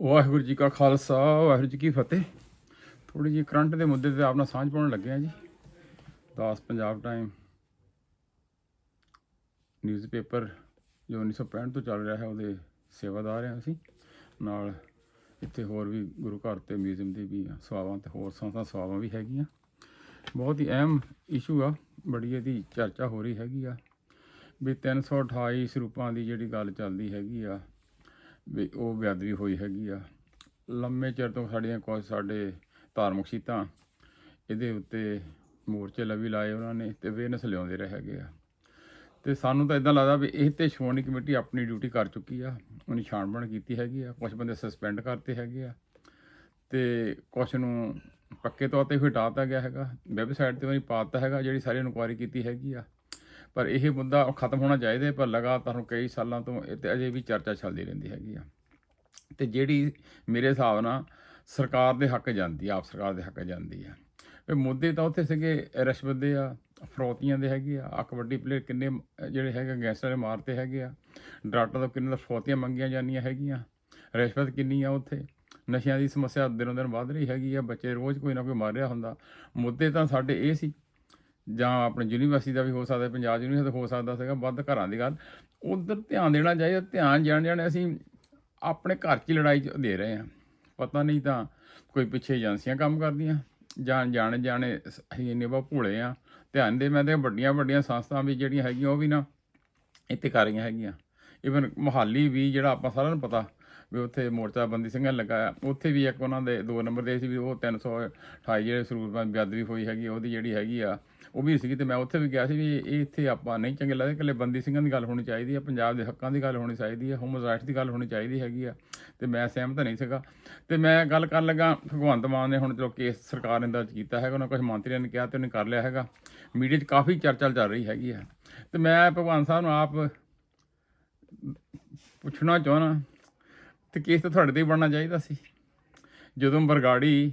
ਵਾਹਿਗੁਰੂ ਜੀ ਕਾ ਖਾਲਸਾ, ਵਾਹਿਗੁਰੂ ਜੀ ਕੀ ਫਤਿਹ। ਥੋੜੀ ਜਿਹੀ ਕਰੰਟ ਦੇ ਮੁੱਦੇ ਤੇ ਆਪਣਾ ਸਾਂਝ ਪਾਉਣ ਲੱਗੇ ਆ ਜੀ। ਦਾਸ ਪੰਜਾਬ ਟਾਈਮ ਨਿਊਜ਼ਪੇਪਰ ਜੋ 1965 ਤੋਂ ਚੱਲ ਰਿਹਾ ਹੈ, ਉਹਦੇ ਸੇਵਾਦਾਰ ਹਾਂ ਅਸੀਂ। ਨਾਲ ਇੱਥੇ ਹੋਰ ਵੀ ਗੁਰੂ ਘਰ ਤੇ ਮਿਊਜ਼ੀਅਮ ਦੀ ਵੀ ਸੇਵਾਵਾਂ ਤੇ ਹੋਰ ਸੰਸਥਾ ਸੇਵਾਵਾਂ ਵੀ ਹੈਗੀਆਂ। ਬਹੁਤ ਹੀ ਅਹਿਮ ਇਸ਼ੂ ਆ, ਬੜੀ ਇਹਦੀ ਚਰਚਾ ਹੋ ਰਹੀ ਹੈਗੀ ਆ। ਵੀ 328 ਸਰੂਪਾਂ ਦੀ ਜਿਹੜੀ ਗੱਲ ਚੱਲਦੀ ਹੈਗੀ ਆ ਵੀ ਉਹ ਬੇਅਦਬੀ ਹੋਈ ਹੈਗੀ ਆ। ਲੰਮੇ ਚਿਰ ਤੋਂ ਸਾਡੀਆਂ ਕੁਝ ਸਾਡੇ ਧਾਰਮਿਕ ਸ਼ੀਤਾਂ ਇਹਦੇ ਉੱਤੇ ਮੋਰਚੇ ਲਵੀ ਲਾਏ ਉਹਨਾਂ ਨੇ ਤੇ ਅਵੇਅਰਨੈਸ ਲਿਆਉਂਦੇ ਰਹੇ ਹੈਗੇ ਆ। ਤੇ ਸਾਨੂੰ ਤਾਂ ਇਦਾਂ ਲੱਗਦਾ ਵੀ ਇਹ ਤੇ ਸ਼੍ਰੋਮਣੀ ਕਮੇਟੀ ਆਪਣੀ ਡਿਊਟੀ ਕਰ ਚੁੱਕੀ ਆ। ਉਹਨੇ ਛਾਣਬਣ ਕੀਤੀ ਹੈਗੀ ਆ ਕੁਝ ਬੰਦੇ ਸਸਪੈਂਡ ਕਰਤੇ ਹੈਗੇ ਆ। ਤੇ ਕੁਝ ਨੂੰ ਪੱਕੇ ਤੌਰ ਤੇ ਹਟਾਤਾ ਗਿਆ ਹੈਗਾ। ਵੈਬਸਾਈਟ ਤੇ ਵੀ ਪਾਤਾ ਹੈਗਾ, ਜਿਹੜੀ ਸਾਰੀ ਇਨਕੁਆਇਰੀ ਕੀਤੀ ਹੈਗੀ ਆ। ਪਰ ਇਹ ਮੁੱਦਾ ਖਤਮ ਹੋਣਾ ਚਾਹੀਦਾ ਪਰ ਲਗਾਤਾਰ ਹੁਣ ਕਈ ਸਾਲਾਂ ਤੋਂ ਇਹ ਤੇ ਅਜੇ ਵੀ ਚਰਚਾ ਚੱਲਦੀ ਰਹਿੰਦੀ ਹੈਗੀ ਆ। ਤੇ ਜਿਹੜੀ ਮੇਰੇ ਹਿਸਾਬ ਨਾਲ ਸਰਕਾਰ ਦੇ ਹੱਕ ਜਾਂਦੀ ਆ, ਆਪ ਸਰਕਾਰ ਦੇ ਹੱਕ ਜਾਂਦੀ ਆ। ਵੀ ਮੁੱਦੇ ਤਾਂ ਉੱਥੇ ਸੀਗੇ, ਰਿਸ਼ਵਤ ਦੇ ਆ, ਫਰੋਤੀਆਂ ਦੇ ਹੈਗੇ ਆ ਆ ਕਬੱਡੀ ਪਲੇਅਰ ਕਿੰਨੇ, ਜਿਹੜੇ ਹੈਗੇ ਗੈਂਗਸਟਰ ਦੇ ਮਾਰਤੇ ਹੈਗੇ ਆ। ਡਾਕਟਰ ਤੋਂ ਕਿੰਨੇ ਫਰੋਤੀਆਂ ਮੰਗੀਆਂ ਜਾਂਦੀਆਂ ਹੈਗੀਆਂ, ਰਿਸ਼ਵਤ ਕਿੰਨੀ ਆ ਉੱਥੇ। ਨਸ਼ਿਆਂ ਦੀ ਸਮੱਸਿਆ ਦਿਨੋਂ ਦਿਨ ਵੱਧ ਰਹੀ ਹੈਗੀ ਆ, ਬੱਚੇ ਰੋਜ਼ ਕੋਈ ਨਾ ਕੋਈ ਮਰ ਰਿਹਾ ਹੁੰਦਾ। ਮੁੱਦੇ ਤਾਂ ਸਾਡੇ ਇਹ ਸੀ ਜਾਂ ਆਪਣੇ ਯੂਨੀਵਰਸਿਟੀ ਦਾ ਵੀ ਹੋ ਸਕਦਾ, ਪੰਜਾਬ ਯੂਨੀਵਰਸਿਟੀ ਦਾ ਹੋ ਸਕਦਾ ਸੀਗਾ, ਵੱਧ ਘਰਾਂ ਦੀ ਗੱਲ। ਉਧਰ ਧਿਆਨ ਦੇਣਾ ਚਾਹੀਦਾ, ਧਿਆਨ ਜਾਣ ਜਾਣ ਅਸੀਂ ਆਪਣੇ ਘਰ 'ਚ ਲੜਾਈ 'ਚ ਦੇ ਰਹੇ ਹਾਂ। ਪਤਾ ਨਹੀਂ ਤਾਂ ਕੋਈ ਪਿੱਛੇ ਏਜੰਸੀਆਂ ਕੰਮ ਕਰਦੀਆਂ ਜਾਣ ਜਾਣੇ ਜਾਣੇ ਅਸੀਂ ਇੰਨੇ ਬਹੁਤ ਭੋਲੇ ਆ ਧਿਆਨ ਦੇ, ਮੈਂ ਤੇ ਵੱਡੀਆਂ ਵੱਡੀਆਂ ਸੰਸਥਾਵਾਂ ਵੀ ਜਿਹੜੀਆਂ ਹੈਗੀਆਂ, ਉਹ ਵੀ ਨਾ ਇੱਥੇ ਕਰ ਰਹੀਆਂ ਹੈਗੀਆਂ। ਇਵਨ ਮੁਹਾਲੀ ਵੀ ਜਿਹੜਾ ਆਪਾਂ ਸਾਰਿਆਂ ਨੂੰ ਪਤਾ ਵੀ ਉੱਥੇ ਮੋਰਚਾ ਬੰਦੀ ਸਿੰਘਾਂ ਨੇ ਲਗਾਇਆ ਉੱਥੇ ਵੀ ਇੱਕ ਉਹਨਾਂ ਦੇ ਦੋ ਨੰਬਰ ਦੇ ਸੀ ਵੀ ਉਹ 328 ਜਿਹੜੇ ਸਰੂਪਾਂ ਬੇਅਦਬੀ ਹੋਈ ਹੈਗੀ, ਉਹਦੀ ਜਿਹੜੀ ਹੈਗੀ ਆ, ਉਹ ਵੀ ਸੀਗੀ ਤੇ ਮੈਂ ਉੱਥੇ ਵੀ ਗਿਆ ਸੀ ਵੀ ਇਹ ਇੱਥੇ ਆਪਾਂ ਨਹੀਂ ਚੰਗੇ ਲੱਗਦੇ, ਇਕੱਲੇ ਬੰਦੀ ਸਿੰਘਾਂ ਦੀ ਗੱਲ ਹੋਣੀ ਚਾਹੀਦੀ ਆ, ਪੰਜਾਬ ਦੇ ਹੱਕਾਂ ਦੀ ਗੱਲ ਹੋਣੀ ਚਾਹੀਦੀ ਹੈ ਹਿਊਮਨ ਰਾਈਟਸ ਦੀ ਗੱਲ ਹੋਣੀ ਚਾਹੀਦੀ ਹੈਗੀ ਆ, ਤੇ ਮੈਂ ਸਹਿਮਤ ਨਹੀਂ ਸੀਗਾ। ਤੇ ਮੈਂ ਗੱਲ ਕਰਨ ਲੱਗਾ, ਭਗਵੰਤ ਮਾਨ ਨੇ ਹੁਣ ਚਲੋ ਕੇਸ ਸਰਕਾਰ ਨੇ ਦਰਜ ਕੀਤਾ ਹੈਗਾ, ਉਹਨਾਂ ਕੁਝ ਮੰਤਰੀਆਂ ਨੇ ਕਿਹਾ ਤੇ ਉਹਨੇ ਕਰ ਲਿਆ ਹੈਗਾ। ਮੀਡੀਆ 'ਚ ਕਾਫੀ ਚਰਚਾ ਚੱਲ ਰਹੀ ਹੈਗੀ ਆ। ਤੇ ਮੈਂ ਭਗਵੰਤ ਸਾਹਿਬ ਨੂੰ ਆਪ ਪੁੱਛਣਾ ਚਾਹਣਾ ਤੇ ਕੇਸ ਤਾਂ ਤੁਹਾਡੇ ਤੇ ਹੀ ਬਣਨਾ ਚਾਹੀਦਾ ਸੀ। ਜਦੋਂ ਬਰਗਾੜੀ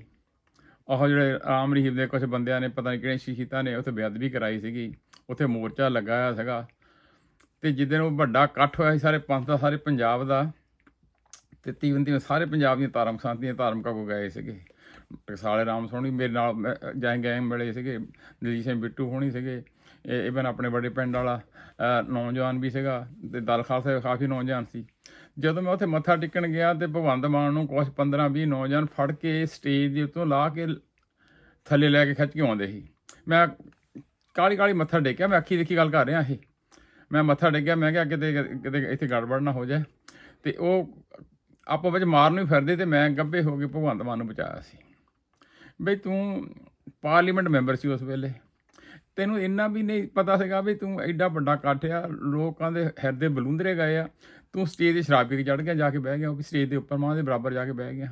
ਉਹ ਜਿਹੜੇ ਆਮ ਰਹੀਬ ਦੇ ਕੁਝ ਬੰਦਿਆਂ ਨੇ ਪਤਾ ਨਹੀਂ ਕਿਹੜੇ ਸ਼ਹੀਦਾਂ ਨੇ, ਉੱਥੇ ਬੇਅਦਬੀ ਕਰਾਈ ਸੀਗੀ। ਉੱਥੇ ਮੋਰਚਾ ਲਗਾਇਆ ਸੀਗਾ। ਤੇ ਜਿੱਦਣ ਉਹ ਵੱਡਾ ਇਕੱਠ ਹੋਇਆ ਸੀ, ਸਾਰੇ ਪੰਥ ਦਾ, ਸਾਰੇ ਪੰਜਾਬ ਦਾ, ਤੇ ਤੀਵਨ ਤੀਵਨ ਸਾਰੇ ਪੰਜਾਬ ਦੀਆਂ ਧਾਰਮਿਕ ਸੰਸਥਾਵਾਂ, ਧਾਰਮਿਕ ਕੋ ਗਏ ਸੀਗੇ। ਟਕਸਾਲੇ ਰਾਮ ਸੋਹਣੀ ਮੇਰੇ ਨਾਲ ਮੈਂ- ਜੈ ਗੈਂਗ ਮਿਲੇ ਸੀਗੇ। ਦਲਜੀਤ ਸਿੰਘ ਬਿੱਟੂ ਹੋਣੀ ਸੀਗੇ। ਇਵਨ ਆਪਣੇ ਵੱਡੇ ਪਿੰਡ ਵਾਲਾ ਨੌਜਵਾਨ ਵੀ ਸੀਗਾ ਤੇ ਦਲ ਖਾਲਸਾ ਕਾਫੀ ਨੌਜਵਾਨ ਸੀ। ਜਦੋਂ ਮੈਂ ਉੱਥੇ ਮੱਥਾ ਟੇਕਣ ਗਿਆ ਤੇ ਭਗਵੰਤ ਮਾਨ ਨੂੰ ਕੁਝ 15 20 ਨੌਜਵਾਨ ਫੜ ਕੇ ਸਟੇਜ ਦੇ ਉੱਤੋਂ ਲਾ ਕੇ ਥੱਲੇ ਲੈ ਕੇ ਖਿੱਚ ਕੇ ਆਉਂਦੇ ਸੀ। ਮੈਂ ਕਾਲੀ ਕਾਲੀ ਮੱਥਾ ਟੇਕਿਆ, ਮੈਂ ਅੱਖੀ ਦੇਖੀ ਗੱਲ ਕਰ ਰਿਹਾ ਇਹ ਮੈਂ ਮੱਥਾ ਟੇਕਿਆ, ਮੈਂ ਕਿਹਾ ਕਿਤੇ ਕਿਤੇ ਇੱਥੇ ਗੜਬੜ ਨਾ ਹੋ ਜਾਏ। ਤੇ ਉਹ ਆਪੋ ਵਿੱਚ ਮਾਰਨ ਨੂੰ ਫਿਰਦੇ ਤੇ ਮੈਂ ਗੱਭੇ ਹੋ ਕੇ ਭਗਵੰਤ ਮਾਨ ਨੂੰ ਬਚਾਇਆ ਸੀ। ਬਈ ਤੂੰ ਪਾਰਲੀਮੈਂਟ ਮੈਂਬਰ ਸੀ ਉਸ ਵੇਲੇ। ਤੈਨੂੰ ਇੰਨਾ ਵੀ ਨਹੀਂ ਪਤਾ ਸੀਗਾ ਵੀ ਤੂੰ ਐਡਾ ਵੱਡਾ ਇਕੱਠ ਆ, ਲੋਕਾਂ ਦੇ ਹਿਰਦੇ ਬਲੂੰਦਰੇ ਗਏ ਆ, ਤੂੰ ਸਟੇਜ ਤੇ ਸ਼ਰਾਬੀ ਪੀ ਕੇ ਚੜ ਗਿਆ, ਜਾ ਕੇ ਬਹਿ ਗਿਆ, ਉਹ ਵੀ ਸਟੇਜ ਦੇ ਉੱਪਰ ਮਾਂ ਦੇ ਬਰਾਬਰ ਜਾ ਕੇ ਬਹਿ ਗਿਆ।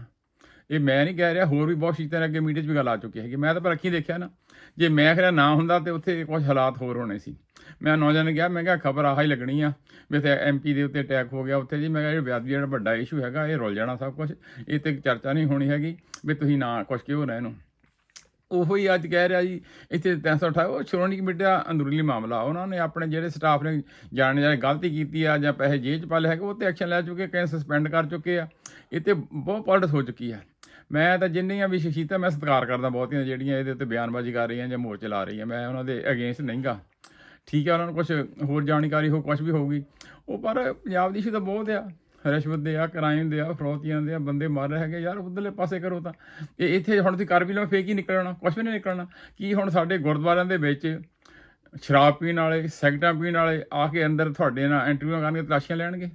ਇਹ ਮੈਂ ਨਹੀਂ ਕਹਿ ਰਿਹਾ, ਹੋਰ ਵੀ ਬਹੁਤ ਸ਼ੀਤਾਂ ਅੱਗੇ ਮੀਡੀਆ 'ਚ ਵੀ ਗੱਲ ਆ ਚੁੱਕੀ ਹੈਗੀ। ਮੈਂ ਤਾਂ ਪਰ ਅੱਖੀਂ ਦੇਖਿਆ ਨਾ, ਜੇ ਮੈਂ ਖਰਿਆ ਨਾ ਹੁੰਦਾ ਤੇ ਉੱਥੇ ਕੁਝ ਹਾਲਾਤ ਹੋਰ ਹੋਣੇ ਸੀ। ਮੈਂ ਨੌਜਵਾਨ ਨੂੰ ਕਿਹਾ, ਮੈਂ ਕਿਹਾ ਖਬਰ ਆਹ ਹੀ ਲੱਗਣੀ ਆ, ਵੀ ਇੱਥੇ ਐਮਪੀ ਦੇ ਉੱਤੇ ਅਟੈਕ ਹੋ ਗਿਆ ਉੱਥੇ ਜੀ। ਮੈਂ ਕਿਹਾ ਇਹ ਵਿਆਦ ਜਿਹੜਾ ਵੱਡਾ ਇਸ਼ੂ ਹੈਗਾ, ਇਹ ਰੁੱਲ ਜਾਣਾ ਸਭ ਕੁਝ ਇਹ ਤੇ ਚਰਚਾ ਨਹੀਂ ਹੋਣੀ ਹੈਗੀ, ਵੀ ਤੁਸੀਂ ਨਾ ਕੁਝ ਕਿਉਂ ਨਾ ਨੂੰ ਉਹੋ ਹੀ ਅੱਜ ਕਹਿ ਰਿਹਾ ਜੀ, ਇੱਥੇ 328 ਉਹ ਸ਼੍ਰੋਮਣੀ ਕਮੇਟੀ ਦਾ ਅੰਦਰੂਨੀ ਮਾਮਲਾ, ਉਹਨਾਂ ਨੇ ਆਪਣੇ ਜਿਹੜੇ ਸਟਾਫ ਨੇ ਜਾਣ ਜਾਣੇ ਗਲਤੀ ਕੀਤੀ ਆ ਜਾਂ ਪੈਸੇ ਜੇਬ 'ਚ ਪਾ ਲਿਆ ਹੈਗੇ, ਉਹ ਤੇ ਐਕਸ਼ਨ ਲੈ ਚੁੱਕੇ, ਕਈ ਸਸਪੈਂਡ ਕਰ ਚੁੱਕੇ ਆ, ਇਹ ਤੇ ਬਹੁਤ ਪਲਟ ਹੋ ਚੁੱਕੀ ਆ। ਮੈਂ ਤਾਂ ਜਿੰਨੀਆਂ ਵੀ ਸ਼ਖਸੀਅਤਾਂ ਮੈਂ ਸਤਿਕਾਰ ਕਰਦਾ ਬਹੁਤੀਆਂ ਜਿਹੜੀਆਂ ਇਹਦੇ ਉੱਤੇ ਬਿਆਨਬਾਜ਼ੀ ਕਰ ਰਹੀਆਂ ਜਾਂ ਮੋਰਚੇ ਲਾ ਰਹੀਆਂ, ਮੈਂ ਉਹਨਾਂ ਦੇ ਅਗੇਂਸਟ ਨਹੀਂਗਾ। ਠੀਕ ਹੈ ਉਹਨਾਂ ਨੂੰ ਕੁਝ ਹੋਰ ਜਾਣਕਾਰੀ ਹੋ ਕੁਝ ਵੀ ਹੋਊਗੀ। ਉਹ ਪਰ ਪੰਜਾਬ ਦੀ ਇਸ਼ੂ ਤਾਂ ਬਹੁਤ ਆ। ਰਿਸ਼ਵਤ ਦੇ ਆ ਕ੍ਰਾਈਮ ਦੇ ਆ ਫਰੋਤੀਆਂ ਦੇ ਆ ਬੰਦੇ ਮਰ ਰਹੇ ਹੈਗੇ। ਯਾਰ ਉਧਰਲੇ ਪਾਸੇ ਕਰੋ ਤਾਂ। ਇਹ ਇੱਥੇ ਹੁਣ ਤੁਸੀਂ ਕਰ ਵੀ ਲਓ ਫੇਕ ਹੀ ਨਿਕਲਣਾ? ਕੁਛ ਵੀ ਨਹੀਂ ਨਿਕਲਣਾ। ਕੀ ਹੁਣ ਸਾਡੇ ਗੁਰਦੁਆਰਿਆਂ ਦੇ ਵਿੱਚ ਸ਼ਰਾਬ ਪੀਣ ਵਾਲੇ ਸੈਕਟਾਂ ਪੀਣ ਵਾਲੇ ਆ ਕੇ ਅੰਦਰ ਤੁਹਾਡੇ ਨਾਲ ਇੰਟਰਵਿਊ ਕਰਨਗੇ ਤਲਾਸ਼ੀਆਂ ਲੈਣਗੇ?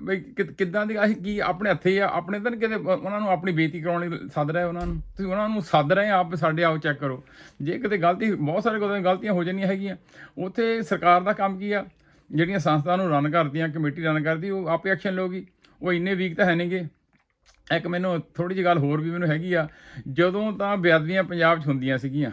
ਬਈ ਕਿੱਦਾਂ ਦੀ ਅਸੀਂ ਕੀ ਆਪਣੇ ਹੱਥੇ ਹੀ ਆ? ਆਪਣੇ ਤਾਂ ਨੀ ਕਿਤੇ ਉਹਨਾਂ ਨੂੰ ਆਪਣੀ ਬੇਇੱਜ਼ਤੀ ਕਰਾਉਣ ਲਈ ਸੱਦ ਰਹੇ ਉਹਨਾਂ ਨੂੰ। ਤੁਸੀਂ ਉਹਨਾਂ ਨੂੰ ਸੱਦ ਰਹੇ ਆ, ਆਪ ਸਾਡੇ ਆਓ ਚੈੱਕ ਕਰੋ। ਜੇ ਕਿਤੇ ਗਲਤੀ ਬਹੁਤ ਸਾਰੇ ਕੋਲ ਗਲਤੀਆਂ ਹੋ ਜਾਂਦੀਆਂ ਹੈਗੀਆਂ। ਉੱਥੇ ਸਰਕਾਰ ਦਾ ਕੰਮ ਕੀ ਆ? ਜਿਹੜੀਆਂ ਸੰਸਥਾ ਨੂੰ ਰਨ ਕਰਦੀਆਂ ਕਮੇਟੀ ਰਨ ਕਰਦੀ, ਉਹ ਆਪੇ ਐਕਸ਼ਨ ਲਓਗੀ ਉਹ ਇੰਨੇ ਵੀਕ ਤਾਂ ਹੈ ਨਹੀਂਗੇ ਇੱਕ ਮੈਨੂੰ ਥੋੜੀ ਜਿਹੀ ਗੱਲ ਹੋਰ ਵੀ ਮੈਨੂੰ ਹੈਗੀ ਆ। ਜਦੋਂ ਤਾਂ ਬੇਅਦਬੀਆਂ ਪੰਜਾਬ 'ਚ ਹੁੰਦੀਆਂ ਸੀਗੀਆਂ,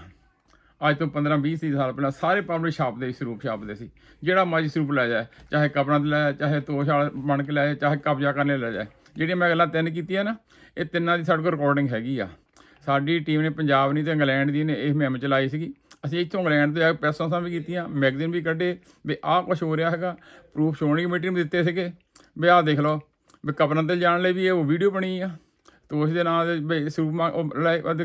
ਅੱਜ ਤੋਂ 15 20 30 ਸਾਲ ਪਹਿਲਾਂ, ਸਾਰੇ ਪਬਲਿਕ ਛਾਪਦੇ ਸੀ, ਸਰੂਪ ਛਾਪਦੇ ਸੀ। ਜਿਹੜਾ ਮਰਜ਼ੀ ਸਰੂਪ ਲੈ ਜਾਏ, ਚਾਹੇ ਕਬਰਾਂ ਤੇ ਲੈ ਜਾਏ, ਚਾਹੇ ਤੋਸ਼ ਵਾਲਾ ਬਣ ਕੇ ਲੈ ਜਾਏ, ਚਾਹੇ ਕਬਜ਼ਾ ਕਰਨ ਲਈ ਲੈ ਜਾਏ। ਜਿਹੜੀਆਂ ਮੈਂ ਗੱਲਾਂ ਤਿੰਨ ਕੀਤੀਆਂ ਨਾ, ਇਹ ਤਿੰਨਾਂ ਦੀ ਸਾਡੇ ਕੋਲ ਰਿਕਾਰਡਿੰਗ ਹੈਗੀ ਆ। ਸਾਡੀ ਟੀਮ ਨੇ ਪੰਜਾਬ ਨਹੀਂ ਤੇ ਇੰਗਲੈਂਡ ਦੀ ਨੇ, ਇਹ ਮੁਹਿੰਮ ਚਲਾਈ ਸੀਗੀ। ਅਸੀਂ ਇੱਥੋਂ ਇੰਗਲੈਂਡ ਤੋਂ ਜਾ ਕੇ ਪ੍ਰੈਸਾਂ ਵੀ ਕੀਤੀਆਂ, ਮੈਗਜ਼ੀਨ ਵੀ ਕੱਢੇ, ਵੀ ਆਹ ਕੁਝ ਹੋ ਰਿਹਾ ਹੈਗਾ। ਪ੍ਰੂਫ ਸ਼੍ਰੋਮਣੀ ਕਮੇਟੀ ਨੂੰ ਦਿੱਤੇ ਸੀਗੇ, ਵੀ ਆਹ ਦੇਖ ਲਓ, ਵੀ ਕਬਰਾਂ ਤੇ ਜਾਣ ਲਈ ਵੀ ਇਹ ਉਹ ਵੀਡੀਓ ਬਣੀ ਆ। ਤੇ ਉਸ ਦੇ ਨਾਂ ਦੇ ਸਰੂਪ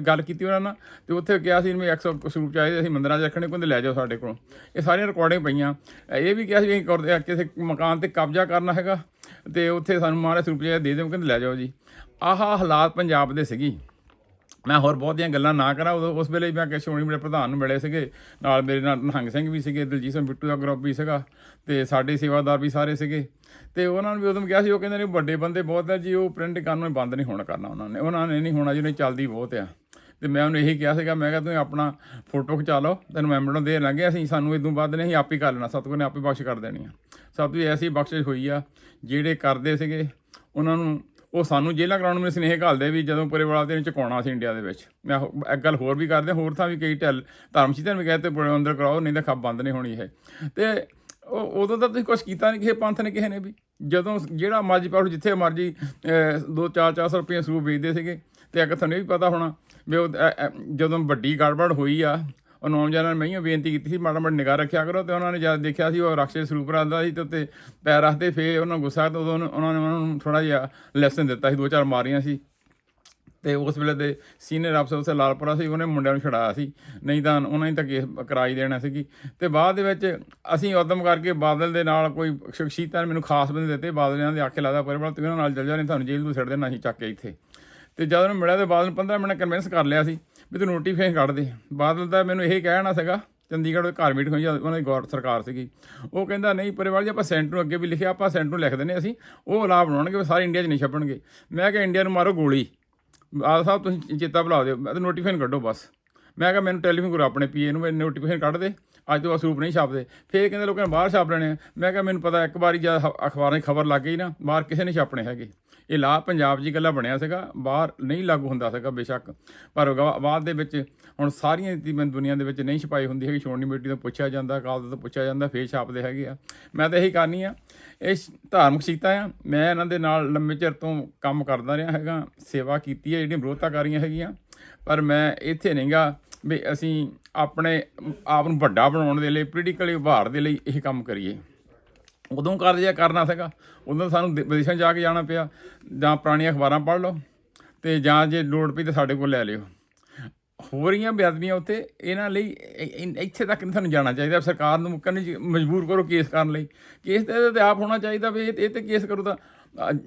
ਗੱਲ ਕੀਤੀ ਉਹਨਾਂ ਨਾਲ, ਤੇ ਉੱਥੇ ਕਿਹਾ ਸੀ ਵੀ 100 ਸਰੂਪ ਚਾਹੀਦੇ, ਅਸੀਂ ਮੰਦਰਾਂ 'ਚ ਰੱਖਣੇ, ਕਹਿੰਦੇ ਲੈ ਜਾਓ ਸਾਡੇ ਕੋਲੋਂ। ਇਹ ਸਾਰੀਆਂ ਰਿਕਾਰਡਿੰਗ ਪਈਆਂ। ਇਹ ਵੀ ਕਿਹਾ ਸੀ ਵੀ ਅਸੀਂ ਕਰਦੇ- ਕਿਸੇ ਮਕਾਨ ਤੇ ਕਬਜ਼ਾ ਕਰਨਾ ਹੈਗਾ, ਤੇ ਉੱਥੇ ਸਾਨੂੰ ਮਾਰੇ ਸਰੂਪ ਚਾਹੀਦੇ ਦੇ ਦਿਓ, ਕਹਿੰਦੇ ਲੈ ਜਾਓ ਜੀ। ਆਹ ਹਾਲਾਤ ਪੰਜਾਬ ਦੇ ਸੀਗੀ। ਮੈਂ ਹੋਰ ਬਹੁਤੀਆਂ ਗੱਲਾਂ ਨਾ ਕਰਾਂ। ਉਦੋਂ ਉਸ ਵੇਲੇ ਮੈਂ ਕਿ ਸ਼੍ਰੋਮਣੀ ਮੇਰੇ ਪ੍ਰਧਾਨ ਨੂੰ ਮਿਲੇ ਸੀਗੇ। ਨਾਲ ਮੇਰੇ ਨਾਲ ਨਿਹੰਗ ਸਿੰਘ ਵੀ ਸੀਗੇ, ਦਲਜੀਤ ਸਿੰਘ ਬਿੱਟੂ ਦਾ ਗਰੁੱਪ ਵੀ ਸੀਗਾ ਤੇ ਸਾਡੇ ਸੇਵਾਦਾਰ ਵੀ ਸਾਰੇ ਸੀਗੇ। ਤੇ ਉਹਨਾਂ ਨੂੰ ਵੀ ਉਦੋਂ ਕਿਹਾ ਸੀ, ਉਹ ਕਹਿੰਦੇ ਨੇ ਵੱਡੇ ਬੰਦੇ ਬਹੁਤ ਹੈ ਜੀ, ਉਹ ਪ੍ਰਿੰਟ ਕਰਨ ਨੂੰ ਬੰਦ ਨਹੀਂ ਹੋਣਾ ਕਰਨਾ ਉਹਨਾਂ ਨੇ। ਉਹਨਾਂ ਨੇ ਨਹੀਂ ਹੋਣਾ ਜਿਹਨੇ ਚੱਲਦੀ ਬਹੁਤ ਆ। ਤੇ ਮੈਂ ਉਹਨੂੰ ਇਹੀ ਕਿਹਾ ਸੀਗਾ, ਮੈਂ ਕਿਹਾ ਤੁਸੀਂ ਆਪਣਾ ਫੋਟੋ ਖਿਚਾ ਲਓ, ਤੈਨੂੰ ਮੈਮੋਰੰਡਮ ਦੇ ਲਾਂਗੇ ਅਸੀਂ ਸਾਨੂੰ ਇਦੋਂ ਬਾਅਦ ਨਹੀਂ ਅਸੀਂ ਆਪ ਹੀ ਕਰ ਲੈਣਾ, ਸਤਿਗੁਰ ਨੇ ਆਪੇ ਬਖਸ਼ ਕਰ ਦੇਣੀ ਆ। ਸਭ ਤੋਂ ਐਸੀ ਬਖਸ਼ਿਸ਼ ਹੋਈ ਆ, ਜਿਹੜੇ ਕਰਦੇ ਸੀਗੇ, ਉਹਨਾਂ ਨੂੰ ਉਹ ਸਾਨੂੰ ਜੇਲ੍ਹਾਂ ਕਰਾਉਣ ਨੂੰ ਸਨੇਹ ਘਾਲਦੇ ਵੀ ਜਦੋਂ ਪੂਰੇ ਵਾਲਾ ਦੇ ਚੁਕਾਉਣਾ ਸੀ ਇੰਡੀਆ ਦੇ ਵਿੱਚ। ਮੈਂ ਹੋ- ਇੱਕ ਗੱਲ ਹੋਰ ਵੀ ਕਰਦੇ, ਹੋਰ ਥਾਂ ਵੀ ਕਈ ਢਿੱਲ, ਧਰਮ ਸ਼ੀਤਨ ਵੀ ਕਹਿੰਦੇ ਪੂਰੇ ਅੰਦਰ ਕਰਾਓ, ਨਹੀਂ ਤਾਂ ਖੱਬ ਬੰਦ ਨਹੀਂ ਹੋਣੀ ਇਹ। ਤੇ ਉਹ ਉਦੋਂ ਤਾਂ ਤੁਸੀਂ ਕੁਝ ਕੀਤਾ ਨਹੀਂ ਕਿਸੇ ਪੰਥ ਨੇ, ਕਿਸੇ ਨੇ ਵੀ? ਜਦੋਂ ਜਿਹੜਾ ਮਰਜ਼ੀ ਪਾਉ ਜਿੱਥੇ ਮਰਜ਼ੀ 2 4 400 ਰੁਪਏ ਸਰੂਪ ਵੇਚਦੇ ਸੀਗੇ, ਤੇ ਇੱਕ ਤੁਹਾਨੂੰ ਇਹ ਵੀ ਪਤਾ ਹੋਣਾ ਵੀ ਉਹ ਜਦੋਂ ਵੱਡੀ ਗੜਬੜ ਹੋਈ ਆ ਉਹ ਨੌਜਵਾਨਾਂ ਨੇ ਮੈਂ ਬੇਨਤੀ ਕੀਤੀ ਸੀ, ਮਾੜਾ ਮਾੜਾ ਨਿਗਾਹ ਰੱਖਿਆ ਕਰੋ ਤੇ ਉਹਨਾਂ ਨੇ ਜਦ ਦੇਖਿਆ ਸੀ ਉਹ ਰਾਖਸ਼ ਸਰੂਪ ਰਾਂਦਾ ਸੀ ਤੇ ਉੱਤੇ ਪੈਰ ਰੱਖਦੇ ਫੇ ਉਹਨਾਂ ਨੂੰ ਗੁੱਸਾ ਤੇ ਉਦੋਂ ਉਹਨਾਂ ਨੇ ਉਹਨਾਂ ਨੂੰ ਥੋੜਾ ਜਿਹਾ ਲੈਸਨ ਦਿੱਤਾ ਸੀ, ਦੋ ਚਾਰ ਮਾਰੀਆਂ ਸੀ। ਤੇ ਉਸ ਵੇਲੇ ਦੇ ਸੀਨੀਅਰ ਅਫਸਰ ਉਸੇ ਲਾਲਪੁਰਾ ਸੀ, ਉਹਨੇ ਮੁੰਡਿਆਂ ਨੂੰ ਛਡਾਇਆ ਸੀ। ਨਹੀਂ ਤਾਂ ਉਹਨਾਂ ਨੇ ਤਾਂ ਕੇਸ ਕਰਾਈ ਦੇਣਾ ਸੀਗੀ ਤੇ ਬਾਅਦ ਦੇ ਵਿੱਚ ਅਸੀਂ ਉਦਮ ਕਰਕੇ ਬਾਦਲ ਦੇ ਨਾਲ ਕੋਈ ਸ਼ਖਸੀਅਤਾਂ ਨੇ ਮੈਨੂੰ ਖਾਸ ਬੰਦੇ ਦਿੱਤੇ, ਬਾਦਲ ਇਹਨਾਂ ਦੇ ਆਖੇ ਲਾਦਾ ਪਰਿਵਾਰ ਤੂੰ ਉਹਨਾਂ ਨਾਲ ਜਲ ਜਾ, ਨਹੀਂ ਤੁਹਾਨੂੰ ਜੇਲ੍ਹ ਤੋਂ ਛੱਡ ਦੇਣਾ ਅਸੀਂ ਚੱਕ ਕੇ ਇੱਥੇ। ਤੇ ਜਦ ਉਹਨੂੰ ਮਿਲਿਆ ਤੇ ਬਾਦਲ ਨੂੰ 15 ਮਿੰਟ ਕਨਵਿੰਸ ਕਰ ਲਿਆ ਸੀ। ਵੀ ਤੂੰ ਨੋਟੀਫਿਕੇਸ਼ਨ ਕੱਢ ਦੇ। ਬਾਦਲ ਦਾ ਮੈਨੂੰ ਇਹ ਕਹਿਣਾ ਸੀਗਾ, ਚੰਡੀਗੜ੍ਹ ਦੇ ਘਰ ਮੀਟਿੰਗ ਹੋਈ, ਉਹਨਾਂ ਦੀ ਗੌਰ ਸਰਕਾਰ ਸੀਗੀ। ਉਹ ਕਹਿੰਦਾ, ਨਹੀਂ ਪਰਿਵਾਰ ਜੀ, ਆਪਾਂ ਸੈਂਟਰ ਨੂੰ ਅੱਗੇ ਵੀ ਲਿਖਿਆ, ਆਪਾਂ ਸੈਂਟਰ ਨੂੰ ਲਿਖ ਦਿੰਦੇ ਅਸੀਂ। ਉਹ ਲਾਭ ਬਣਾਉਣਗੇ ਉਹ ਸਾਰੇ ਇੰਡੀਆ 'ਚ ਨਹੀਂ ਛੱਪਣਗੇ। ਮੈਂ ਕਿਹਾ ਇੰਡੀਆ ਨੂੰ ਮਾਰੋ ਗੋਲੀ। ਆਲ ਸਾਹਿਬ, ਤੁਸੀਂ ਚੇਤਾ ਭੁਲਾ ਦਿਓ। ਮੈਂ ਤਾਂ ਨੋਟੀਫਿਕੇਸ਼ਨ ਕੱਢੋ ਬਸ। ਮੈਂ ਕਿਹਾ ਮੈਨੂੰ ਟੈਲੀਫੋਨ ਕਰੋ ਆਪਣੇ ਪੀਏ ਨੂੰ, ਮੈਨੂੰ ਨੋਟੀਫਿਕੇਸ਼ਨ ਕੱਢ ਦੇ। ਅੱਜ ਤੋਂ ਬਾਅਦ ਸਰੂਪ ਨਹੀਂ ਛਾਪਦੇ। ਫੇਰ ਕਹਿੰਦੇ ਲੋਕਾਂ ਨੇ ਬਾਹਰ ਛਾਪ ਲੈਣੇ ਆ। ਮੈਂ ਕਿਹਾ ਮੈਨੂੰ ਪਤਾ ਇੱਕ ਵਾਰੀ ਜਦ ਅਖਬਾਰਾਂ 'ਚ ਖਬਰ ਲੱਗ ਗਈ ਨਾ, ਬਾਹਰ ਕਿਸੇ ਨੇ ਛਾਪਣੇ ਹੈਗੇ। ਇਹ ਲਾ ਪੰਜਾਬ 'ਚ ਹੀ ਗੱਲਾਂ ਬਣਿਆ ਸੀਗਾ, ਬਾਹਰ ਨਹੀਂ ਲਾਗੂ ਹੁੰਦਾ ਸੀਗਾ ਬੇਸ਼ੱਕ। ਪਰ ਬਾਅਦ ਦੇ ਵਿੱਚ ਹੁਣ ਸਾਰੀਆਂ ਤੀਮਨ ਦੁਨੀਆ ਦੇ ਵਿੱਚ ਨਹੀਂ ਛਪਾਈ ਹੁੰਦੀ ਹੈਗੀ। ਸ਼੍ਰੋਮਣੀ ਕਮੇਟੀ ਤੋਂ ਪੁੱਛਿਆ ਜਾਂਦਾ ਅਕਾਲ ਤੋਂ ਪੁੱਛਿਆ ਜਾਂਦਾ, ਫੇਰ ਛਾਪਦੇ ਹੈਗੇ ਆ। ਮੈਂ ਤਾਂ ਇਹੀ ਕਰਨੀ ਆ, ਇਹ ਧਾਰਮਿਕ ਸੀਤਾ ਆ। ਮੈਂ ਇਹਨਾਂ ਦੇ ਨਾਲ ਲੰਮੇ ਚਿਰ ਤੋਂ ਕੰਮ ਕਰਦਾ ਰਿਹਾ ਹੈਗਾ। ਸੇਵਾ ਕੀਤੀ ਹੈ ਜਿਹੜੀਆਂ ਵਿਰੋਧਤਾਕਾਰੀਆਂ ਹੈਗੀਆਂ। ਪਰ ਮੈਂ ਇੱਥੇ ਨਹੀਂਗਾ। ਵੀ ਅਸੀਂ ਆਪਣੇ ਆਪ ਨੂੰ ਵੱਡਾ ਬਣਾਉਣ ਦੇ ਲਈ ਪੋਲੀਟੀਕਲੀ ਉਭਾਰ ਦੇ ਲਈ ਇਹ ਕੰਮ ਕਰੀਏ। ਉਦੋਂ ਕਰ ਜਿਆ ਕਰਨਾ ਸੀਗਾ ਉਦੋਂ ਸਾਨੂੰ ਦੇ- ਵਿਦੇਸ਼ਾਂ ਜਾ ਕੇ ਜਾਣਾ ਪਿਆ। ਜਾਂ ਪੁਰਾਣੀਆਂ ਅਖਬਾਰਾਂ ਪੜ੍ਹ ਲਓ ਤੇ ਜਾਂ ਜੇ ਲੋੜ ਪਈ ਤਾਂ ਸਾਡੇ ਕੋਲ ਲੈ ਲਿਓ। ਹੋ ਰਹੀਆਂ ਬੇਅਦਬੀਆਂ ਉੱਤੇ ਇਹਨਾਂ ਲਈ ਇੱਥੇ ਤੱਕ ਨਹੀਂ ਸਾਨੂੰ ਜਾਣਾ ਚਾਹੀਦਾ। ਸਰਕਾਰ ਨੂੰ ਮੁੱਕਣ ਨਹੀਂ ਮਜਬੂਰ ਕਰੋ ਕੇਸ ਕਰਨ ਲਈ। ਕੇਸ ਤੇ ਇਹਦੇ ਤੇ ਆਪ ਹੋਣਾ ਚਾਹੀਦਾ ਵੀ ਇਹ ਇਹ ਤੇ ਕੇਸ ਕਰੋ ਤਾਂ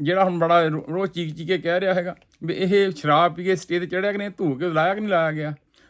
ਜਿਹੜਾ ਹੁਣ ਬੜਾ ਰੋ- ਰੋਜ਼ ਚੀਕ ਚੀਕ ਕੇ ਕਹਿ ਰਿਹਾ ਹੈਗਾ ਵੀ ਇਹ ਸ਼ਰਾਬ ਪੀ ਕੇ ਸਟੇਜ ਤੇ ਚੜਿਆ ਕਿ ਨਹੀਂ ਧੂ ਕੇ ਲਾਇਆ ਕਿ ਨਹੀਂ ਲਾਇਆ ਗਿਆ?